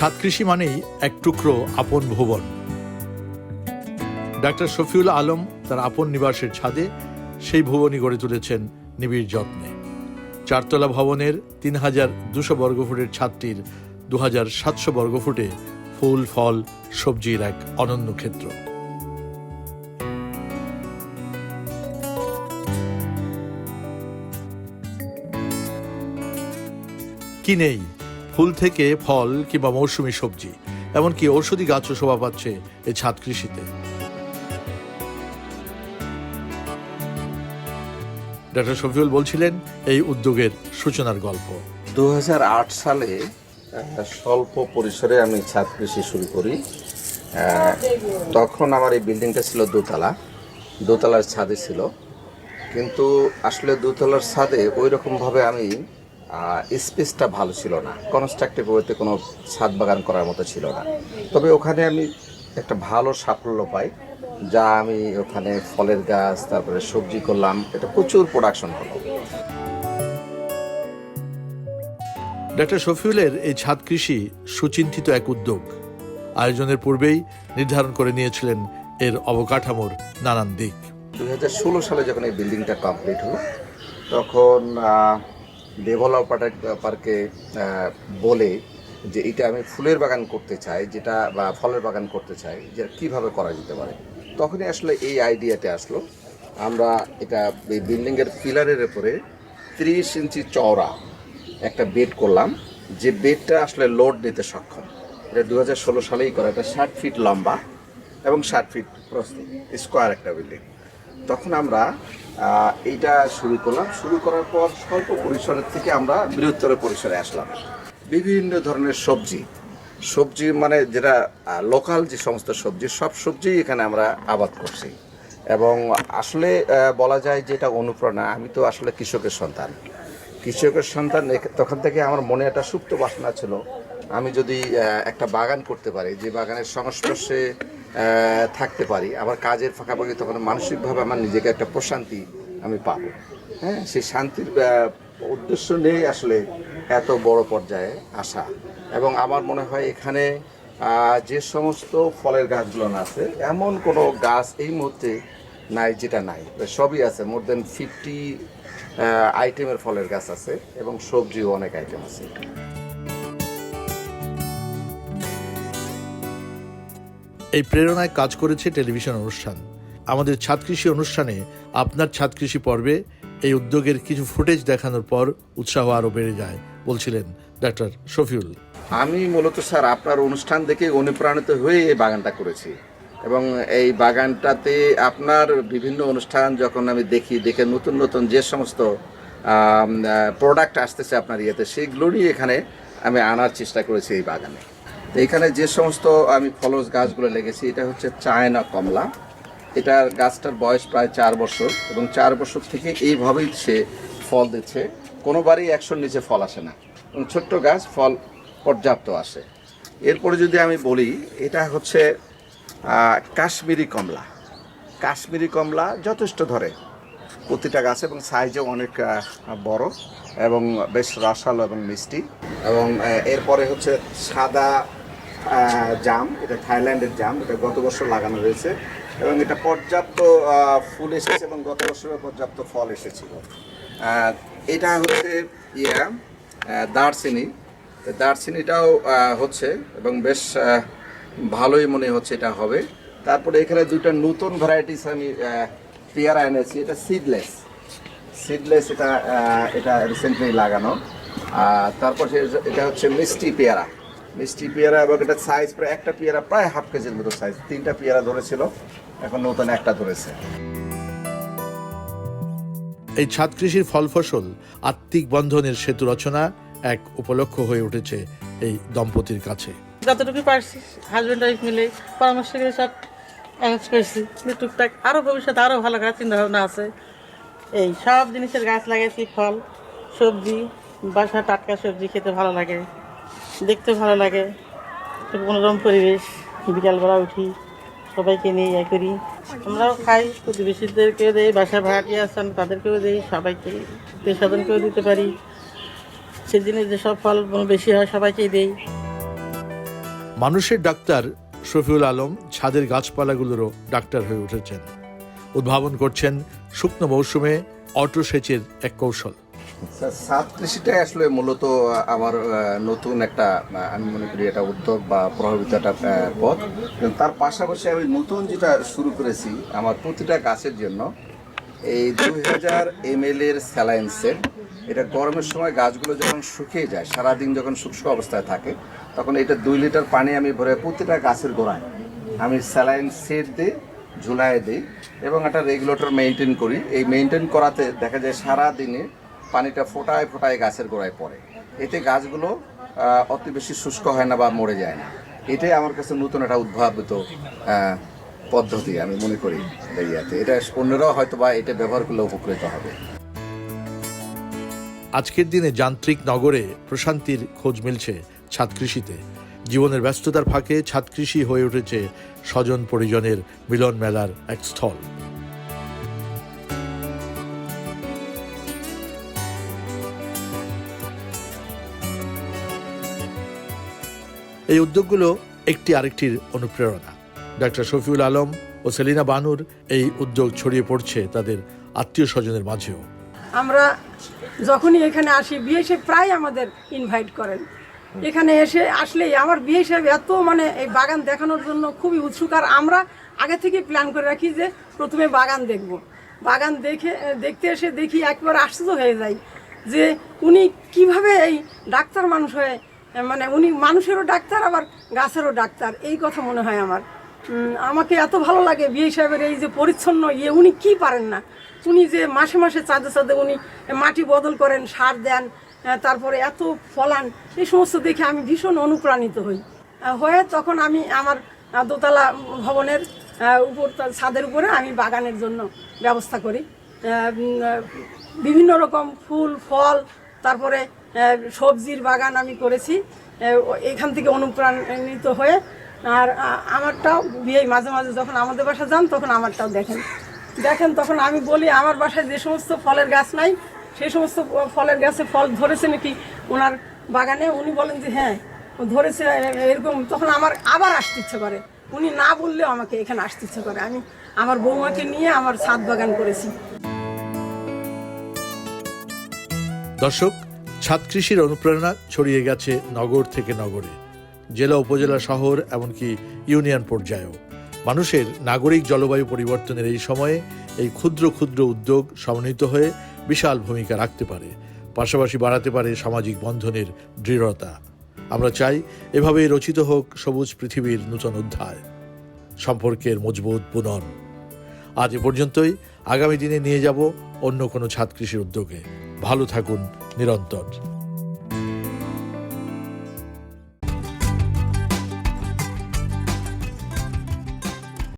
ছাদ কৃষি মানেই এক টুকরো আপন ভুবন। ডাক্তার শফিউল আলম তার আপন নিবাসের ছাদে সেই ভুবনই গড়ে তুলেছেন নিবিড় যত্নে। চারতলা ভবনের তিন হাজার দুশো বর্গফুটের ছাদটির দু হাজার সাতশো বর্গফুটে ফুল, ফল, সবজির এক অনন্য ক্ষেত্র। কি নেই? ফুল থেকে ফল কিংবা মৌসুমী সবজি, এমনকি ঔষধি গাছও শোভা পাচ্ছে এই ছাদ কৃষিতে। ডক্টর শফিউল বলছিলেন, এই উদ্যোগের সূচনার গল্প। দু হাজার আট সালে স্বল্প পরিসরে আমি ছাদ কৃষি শুরু করি। তখন আমার এই বিল্ডিংটা ছিল দোতলা। দোতলার ছাদে ছিল। কিন্তু আসলে দোতলার ছাদে ওই রকমভাবে আমি স্পেসটা ভালো ছিল না। কনস্ট্রাকটিভ ওয়েতে কোনো ছাদ বাগান করার মতো ছিল না। তবে ওখানে আমি একটা ভালো সাফল্য পাই যা আমি ওখানে ফলের গাছ তারপরে সবজি করলাম। এটা প্রচুর প্রোডাকশন হলো। ডক্টর শফিউলের এই ছাদ কৃষি সুচিন্তিত এক উদ্যোগ। আয়োজনের পূর্বেই নির্ধারণ করে নিয়েছিলেন এর অবকাঠামোর নানান দিক। দু হাজার ষোলো সালে যখন এই বিল্ডিংটা কমপ্লিট হলো তখন ডেভেলপার পার্কে বলে যে এটা আমি ফুলের বাগান করতে চাই, যেটা বা ফলের বাগান করতে চাই, যে কীভাবে করা যেতে পারে। তখনই আসলে এই আইডিয়াতে আসলো, আমরা এটা এই বিল্ডিংয়ের পিলারের উপরে ত্রিশ ইঞ্চি চওড়া একটা বেড করলাম, যে বেডটা আসলে লোড নিতে সক্ষম। এটা দু হাজার ষোলো সালেই করা, এটা ষাট ফিট লম্বা এবং ষাট ফিট প্রস্থ, স্কোয়ার একটা বিল্ডিং। তখন আমরা এইটা শুরু করলাম। শুরু করার পর স্বল্প পরিসরের থেকে আমরা বৃহত্তর পরিসরে আসলাম। বিভিন্ন ধরনের সবজি। সবজি মানে যেটা লোকাল যে সমস্ত সবজি, সব সবজি এখানে আমরা আবাদ করছি। এবং আসলে বলা যায় যে এটা অনুপ্রেরণা। আমি তো আসলে কৃষকের সন্তান। কৃষকের সন্তান তখন থেকে আমার মনে একটা সুপ্ত বাসনা ছিল। আমি যদি একটা বাগান করতে পারি, যে বাগানের সংস্পর্শে থাকতে পারি। আমার কাজের ফাঁকাফাঁকি তখন মানসিকভাবে আমার নিজেকে একটা প্রশান্তি আমি পাবো। হ্যাঁ সেই শান্তির উদ্দেশ্য নিয়েই আসলে এত বড় পর্যায়ে আসা। এবং আমার মনে হয় এখানে যে সমস্ত ফলের গাছগুলো আছে, এমন কোনো গাছ এই মুহূর্তে নাই যেটা নাই। সবই আছে মোর দেন ফিফটি আইটেমের ফলের গাছ আছে এবং সবজিও অনেক আইটেম আছে। এই প্রেরণায় কাজ করেছে টেলিভিশন অনুষ্ঠান। আমাদের ছাদ কৃষি অনুষ্ঠানে আপনার ছাদ কৃষি পর্বে এই উদ্যোগের কিছু ফুটেজ দেখানোর পর উৎসাহ আরও বেড়ে যায়, বলছিলেন ডাক্তার শফিউল। আমি মূলত স্যার আপনার অনুষ্ঠান দেখে অনুপ্রাণিত হয়ে এই বাগানটা করেছি। এবং এই বাগানটাতে আপনার বিভিন্ন অনুষ্ঠান যখন আমি দেখি, দেখে নতুন নতুন যে সমস্ত প্রোডাক্ট আসতেছে আপনার ইয়েতে সেইগুলোরই এখানে আমি আনার চেষ্টা করেছি এই বাগানে। তো এখানে যে সমস্ত আমি ফলস গাছগুলো লেগেছি, এটা হচ্ছে চায়না কমলা। এটার গাছটার বয়স প্রায় চার বছর এবং চার বছর থেকে এইভাবেই সে ফল দিচ্ছে। কোনোবারই একশোর নিচে ফল আসে না। এবং ছোট্ট গাছ, ফল পর্যাপ্ত আসে। এরপরে যদি আমি বলি, এটা হচ্ছে কাশ্মীরি কমলা। কাশ্মীরি কমলা যথেষ্ট ধরে। প্রতিটা গাছ এবং সাইজও অনেক বড় এবং বেশ রসালো এবং মিষ্টি। এবং এরপরে হচ্ছে সাদা জাম, এটা থাইল্যান্ডের জাম, এটা গত বছর লাগানো হয়েছে। এবং এটা পর্যাপ্ত ফুল এসেছে এবং গত বছরও পর্যাপ্ত ফল এসেছিল। এটা হচ্ছে ইয়া দারচিনি। দারচিনিটাও হচ্ছে এবং বেশ ভালোই মনে হচ্ছে এটা হবে। তারপরে এখানে দুটো নতুন ভ্যারাইটিস আমি পেয়ারা এনেছি। এটা সিডলেস সিডলেস এটা এটা রিসেন্টলি লাগানো। তারপর এটা হচ্ছে মিষ্টি পেয়ারা। মিষ্টি পেয়ারা এবং এটা সাইজ প্রায় একটা পেয়ারা প্রায় হাফ কেজির মতো সাইজ তিনটা পেয়ারা ধরেছিল এখন নতুন একটা ধরেছে। এই ছাদ কৃষির ফল ফসল আত্মিক বন্ধনের সেতু রচনা এক উপলক্ষ হয়ে উঠেছে এই দম্পতির কাছে। যতটুকু পারছি হাজব্যান্ড ওয়াইফ মিলে পরামর্শ করে সব অ্যারেঞ্জ করছি। টুকটাক আরও ভবিষ্যতে আরও ভালো করার চিন্তা ভাবনা আছে। এই সব জিনিসের গাছ লাগাইছি ফল সবজি বাসা টাটকা সবজি খেতে ভালো লাগে। দেখতে ভালো লাগে। মনোরম পরিবেশ। বিকালবেলা উঠি, সবাইকে নিয়ে ইয়ে করি। আমরাও খাই, প্রতিবেশীদেরকেও দেই বাসা ভাড়াটিয়ে আছেন তাদেরকেও দেই, সবাইকে স্বজনকেও দিতে পারি। সেদিনে যেসব ফল বেশি হয়, সবাইকেই দেই। মানুষের ডাক্তার শফিউল আলম ছাদের গাছপালাগুলোরও ডাক্তার হয়ে উঠেছেন। উদ্ভাবন করছেন শুকনো মৌসুমে অটো সেচের এক কৌশল। সাত কৃষিটাই আসলে মূলত আমার নতুন একটা আমি মনে করি এটা উদ্যোগ বা প্রভাবিত একটা পথ। তার পাশাপাশি আমি নতুন যেটা শুরু করেছি আমার প্রতিটা গাছের জন্য, এই দুই হাজার এম এর স্যালাইন সেট। এটা গরমের সময় গাছগুলো যখন শুকিয়ে যায়, সারাদিন যখন শুষ্ক অবস্থায় থাকে, তখন এটা দুই লিটার পানি আমি ভরে প্রতিটা গাছের গোড়ায় আমি স্যালাইন সেট দিই ঝুলাই দিই এবং একটা রেগুলেটর মেনটেন করি। এই মেনটেন করাতে দেখা যায় সারা দিনে পানিটা ফোটায় ফোটায় গাছের গোড়ায় পড়ে। এতে গাছগুলো অতি বেশি শুষ্ক হয় না বা মরে যায় না। এটাই আমার কাছে নতুন একটা উদ্ভাবিত পদ্ধতি আমি মনে করি ইয়াতে। এটা অন্যরাও হয়তো বা এটা ব্যবহার করলে উপকৃত হবে। আজকের দিনে যান্ত্রিক নগরে প্রশান্তির খোঁজ মিলছে ছাদ কৃষিতে। জীবনের ব্যস্ততার ফাঁকে ছাদ কৃষি হয়ে উঠেছে স্বজন পরিজনের মিলন মেলার এক স্থল। এই উদ্যোগগুলো একটি আরেকটির অনুপ্রেরণা। ডাক্তার শফিউল আলম ও সেলিনা বানুর এই উদ্যোগ ছড়িয়ে পড়ছে তাদের আত্মীয় স্বজনের মাঝেও। আমরা যখনই এখানে আসি, বিয়ে প্রায় আমাদের ইনভাইট করেন। এখানে এসে আসলেই আমার বিয়ে সাহেব এত মানে এই বাগান দেখানোর জন্য খুবই উৎসুক। আর আমরা আগে থেকে প্ল্যান করে রাখি যে প্রথমে বাগান দেখব। বাগান দেখে, দেখতে এসে দেখি একবার আশ্চর্য হয়ে যাই যে উনি কীভাবে এই ডাক্তার মানুষ হয়ে মানে উনি মানুষেরও ডাক্তার, আবার গাছেরও ডাক্তার। এই কথা মনে হয় আমার। আমাকে এত ভালো লাগে বিয়ে সাহেবের এই যে পরিচ্ছন্ন ইয়ে উনি কি পারেন না? উনি যে মাসে মাসে চাঁদে চাঁদে উনি মাটি বদল করেন, সার দেন তারপরে এত ফলান, এই সমস্ত দেখে আমি ভীষণ অনুপ্রাণিত হই। হয়ে তখন আমি আমার দোতলা ভবনের উপর, ছাদের উপরে আমি বাগানের জন্য ব্যবস্থা করি। বিভিন্ন রকম ফুল, ফল, তারপরে সবজির বাগান আমি করেছি। এখান থেকে অনুপ্রাণিত হয়ে। আর আমারটাও বিয়ে মাঝে মাঝে যখন আমাদের বাসা যান, তখন আমারটাও দেখেন। দেখেন, তখন আমি বলি, আমার বাসায় যে সমস্ত ফলের গাছ নাই সেই সমস্ত ফলের গাছে ফল ধরেছে নাকি ওনার বাগানে? উনি বলেন যে হ্যাঁ ধরেছে এরকম। তখন আমার আবার আসতে ইচ্ছে করে। উনি না বললেও আমাকে এখানে আসতে ইচ্ছে করে। আমি আমার বৌমাকে নিয়ে আমার ছাদ বাগান করেছি। দর্শক ছাদ কৃষির অনুপ্রেরণা ছড়িয়ে গেছে নগর থেকে নগরে। জেলা, উপজেলা, শহর, এমনকি ইউনিয়ন পর্যায়েও। মানুষের নাগরিক জলবায়ু পরিবর্তনের এই সময়ে এই ক্ষুদ্র ক্ষুদ্র উদ্যোগ সমন্বিত হয়ে বিশাল ভূমিকা রাখতে পারে, পাশাপাশি বাড়াতে পারে সামাজিক বন্ধনের দৃঢ়তা। আমরা চাই এভাবেই রচিত হোক সবুজ পৃথিবীর নূতন অধ্যায়। সম্পর্কের মজবুত পুনন আজ এ পর্যন্তই। আগামী দিনে নিয়ে যাব অন্য কোনো ছাদ কৃষির উদ্যোগে। ভালো থাকুন নিরন্তর।